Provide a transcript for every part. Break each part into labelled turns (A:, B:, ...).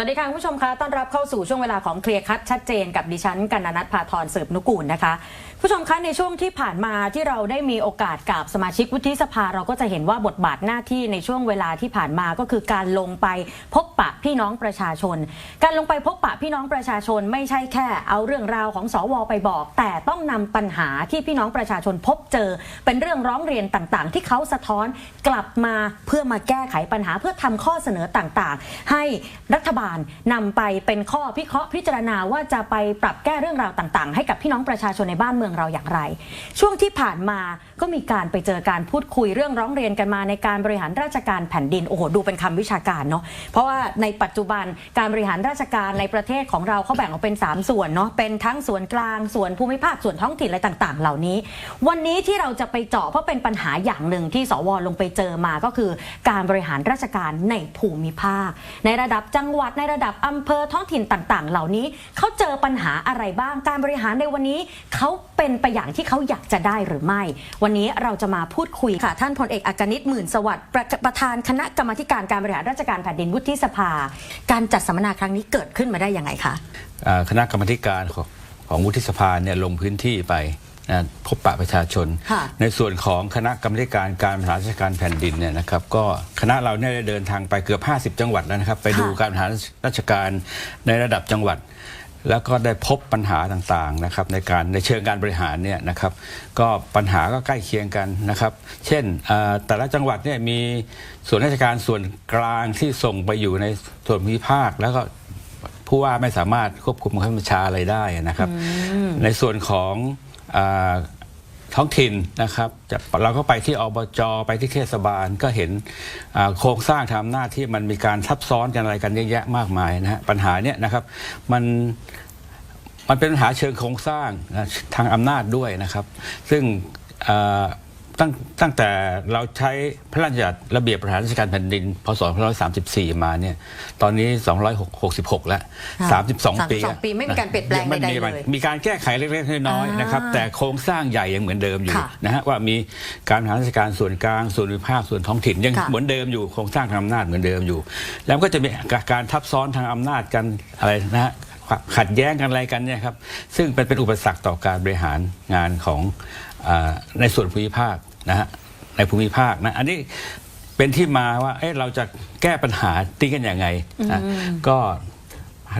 A: สวัสดีค่ะคุณผู้ชมคะต้อนรับเข้าสู่ช่วงเวลาของเคลียร์คัดชัดเจนกับดิฉันกันนัทพาธรสืบนุกูลนะคะผู้ชมคะในช่วงที่ผ่านมาที่เราได้มีโอกาสกับสมาชิกวุฒิสภาเราก็จะเห็นว่าบทบาทหน้าที่ในช่วงเวลาที่ผ่านมาก็คือการลงไปพบปะพี่น้องประชาชน การลงไปพบปะพี่น้องประชาชนไม่ใช่แค่ เอาเรื่องราวของสวไปบอก แต่ต้องนำปัญหาที่พี่น้องประชาชนพบเจอ เป็นเรื่องร้องเรียนต่างๆ ที่เขาสะท้อนกลับมาเพื่อมาแก้ไขปัญหาเพื่อทำข้อเสนอต่างๆ ให้รัฐบาลนำไปเป็นข้อพิเคราะห์พิจารณาว่าจะไปปรับแก้เรื่องราวต่าง ๆ ให้กับพี่น้องประชาชนในบ้านเมืองเราอย่างไร ช่วงที่ผ่านมาก็มีการไปเจอการพูดคุยเรื่องร้องเรียนกันมาในการบริหารราชการแผ่นดินโอ้โหดูเป็นคำวิชาการเนาะเพราะว่าในปัจจุบันการบริหารราชการในประเทศของเราเขาแบ่งออกเป็น 3 ส่วนเนาะเป็นทั้งส่วนกลางส่วนภูมิภาคส่วนท้องถิ่นอะไรต่าง ๆ เหล่านี้ วันนี้ที่เราจะไปเจาะเพราะเป็นปัญหาอย่างหนึ่งที่สวลงไปเจอมาก็คือการบริหารราชการในภูมิภาค ในระดับจังหวัดในระดับอำเภอท้องถิ่นต่าง ๆ เหล่านี้เขาเจอปัญหาอะไรบ้างการบริหารในวันนี้เขาเป็นไปอย่างที่เขาอยากจะได้หรือไม่ วันนี้เราจะมาพูดคุยค่ะ ท่านพลเอกอักนิตหมื่นสวัสดิ์ประประธานคณะกรรมาธิการการบริหารราชการแผ่นดินวุฒิสภา การจัดสัมมนาครั้งนี้เกิดขึ้นมาได้ยังไงคะ
B: อ่าคณะกรรมาธิการของของวุฒิสภาเนี่ยลงพื้นที่ไปนะพบปะประชาชน
A: ค่ะ
B: ในส่วนของคณะกรรมาธิการการบริหารราชการแผ่นดินเนี่ยนะครับก็คณะเราเนี่ยได้เดินทางไปเกือบ 50 จังหวัดแล้วนะครับ ไปดูการบริหารราชการในระดับจังหวัด แล้วก็ได้พบปัญหาต่างๆนะครับในการในเชิงการบริหารเนี่ยนะครับก็ปัญหาก็ใกล้เคียงกันนะครับ เช่นเอ่อแต่ละจังหวัดเนี่ยมีส่วนราชการส่วนกลางที่ส่งไปอยู่ในส่วนภูมิภาคแล้วก็ผู้ว่าไม่สามารถควบคุมข้าบัญชาอะไรได้นะครับ ในส่วนของอา ท้องถิ่นนะครับเราก็ไปที่อบจไปที่เทศบาลก็เห็นโครงสร้างทางอำนาที่มันมีการซับซ้อนกันอะไรกันเยอะแยะมากมายนะฮะปัญหาเนี้ยนะครับมันมันเป็นปัญหาเชิงโครงสร้างทางอำนาจด้วยนะครับ ซึ่งอ ตั้งตั้งแต่เราใช้พระราชบัญญัติระเบียบประธานราชการแผ่นดิน พศ 2534 มาเนี่ย ตอนนี้ 266 แล้ว
A: ค่ะ
B: 32 ปี
A: 32ปีไม่มีการเปลี่ยนแปลง
B: มั
A: ใดๆ
B: มี
A: เลย
B: มีการแก้ไขเล็กๆ น้อยๆ นะครับ
A: อ่า
B: แต่โครงสร้างใหญ่ยังเหมือนเดิมอยู่
A: ค่ะ
B: นะฮะว่ามีการบริหารราชการส่วนกลาง ส่วนภูมิภาค ส่วนท้องถิ่นยัง
A: ค่ะ
B: เหมือนเดิมอยู่ โครงสร้างทางอำนาจเหมือนเดิมอยู่ แล้วก็จะมีการทับซ้อนทางอำนาจกันอะไรนะฮะขัดแย้งกันอะไรกันเนี่ยครับ ซึ่งเป็นเป็นอุปสรรคต่อการบริหารงานของอาในส่วนภูมิภาค นะฮะในภูมิภาคนะอันนี้เป็นที่มาว่าเอ๊ะเราจะแก้ปัญหาตีกันยังไงนะก็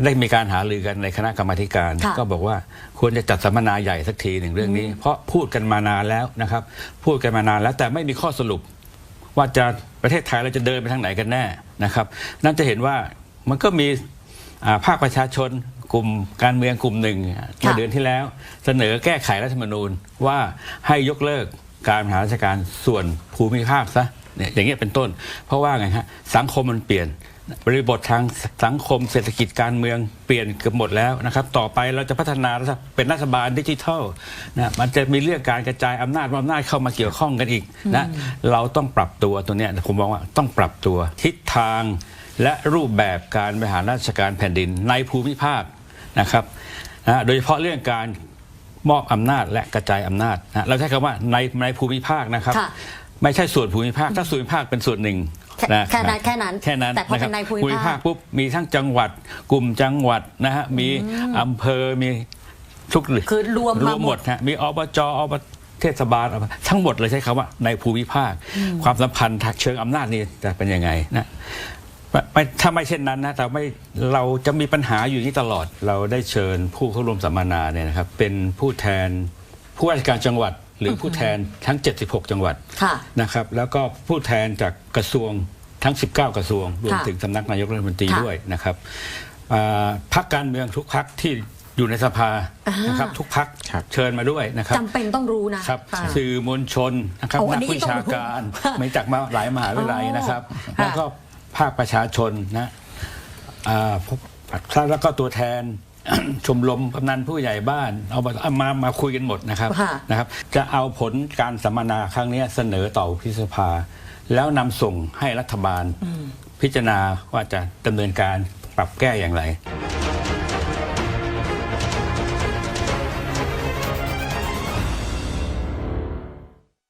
B: ได้มีการหารือกันในคณะกรรมาธิการ
A: ค่ะ
B: ก็บอกว่าควรจะจัดสัมมนาใหญ่สักทีหนึ่งเรื่องนี้ เพราะพูดกันมานานแล้วนะครับ พูดกันมานานแล้วแต่ไม่มีข้อสรุป ว่าจะประเทศไทยเราจะเดินไปทางไหนกันแน่นะครับ นั่นจะเห็นว่ามันก็มีอ่าภาคประชาชนกลุ่มการเมืองกลุ่มหนึ่งเมื่อเดือนที่แล้ว เสนอแก้ไขรัฐธรรมนูญว่าให้ยกเลิก การบริหารราชการส่วนภูมิภาคซะเนี่ยอย่างเงี้ยเป็นต้น เพราะว่าไงฮะสังคมมันเปลี่ยน บริบททางสังคมเศรษฐกิจการเมืองเปลี่ยนเกือบหมดแล้วนะครับ ต่อไปเราจะพัฒนาเป็นรัฐบาลดิจิทัลนะมันจะมีเรื่องการกระจายอำนาจอำนาจเข้ามาเกี่ยวข้องกันอีกนะเราต้องปรับตัวตัวเนี้ยผมมองว่าต้องปรับตัวทิศทางและรูปแบบการบริหารราชการแผ่นดินในภูมิภาคนะครับนะโดยเฉพาะเรื่องการ มอบอำนาจและกระจายอำนาจนะเราใช้คำว่าในในภูมิภาคนะครับ
A: ค่ะ
B: ไม่ใช่ส่วนภูมิภาคถ้าส่วนภูมิภาคเป็นส่วนหนึ่ง
A: แค่
B: นะ
A: แค่นั้นแค่นั้น
B: แค่นั้น
A: แต่พอเป็น
B: นะครับ
A: ในภูมิภาค
B: ภาค ปุ๊บมีทั้งจังหวัด กลุ่มจังหวัดนะฮะมีอำเภอมีทุก
A: คือรวม
B: ร
A: มาว
B: ม
A: ห
B: ห
A: ม
B: ม
A: ด
B: ดฮะมีอบจอบเทศบาลทั้งหมดเลยใช้คำว่าในภูมิภาค ความสัมพันธ์ทางเชิงอำนาจนี่จะเป็นยังไงนะ ไม่ไม่ถ้าไม่เช่นนั้นนะแต่ไม่เราจะมีปัญหาอยู่ที่ตลอด เราได้เชิญผู้เข้าร่วมสัมมนาเนี่ยนะครับ เป็นผู้แทนผู้ว่าราชการจังหวัด หรือผู้แทนทั้ง 76 จังหวัด
A: ค่ะ
B: นะครับ แล้วก็ผู้แทนจากกระทรวงทั้ง 19 กระทรวงรวม
A: ค่ะ
B: ถึงสำนักนายกรัฐมนตรี
A: ค่ะ
B: ด้วยนะครับอ่าพักการเมืองทุกพักที่อยู่ในสภา
A: อ่าน
B: นะครับทุกพักเชิญมาด้วยนะครับ
A: จำเป็นต้องรู้นะ ครับค่ะ
B: สื่อมวลชนนะครับ
A: โอ้อัน
B: นั
A: นี้
B: กวิชาการ
A: ต้องรู้
B: ไม่จากมาหลายมหาวิทยาลัยนะครับ
A: ค่ะ
B: แล้วก็ ภาคประชาชนนะอ่าพวกแล้วก็ตัวแทนชมรมกำนันผู้ใหญ่บ้านเอามาเอามามาคุยกันหมดนะครับ
A: ค่ะ
B: นะครับ จะเอาผลการสัมมนาครั้งนี้เสนอต่อพิสภา แล้วนำส่งให้รัฐบาลพิจารณาว่าจะดำเนินการปรับแก้อย่างไร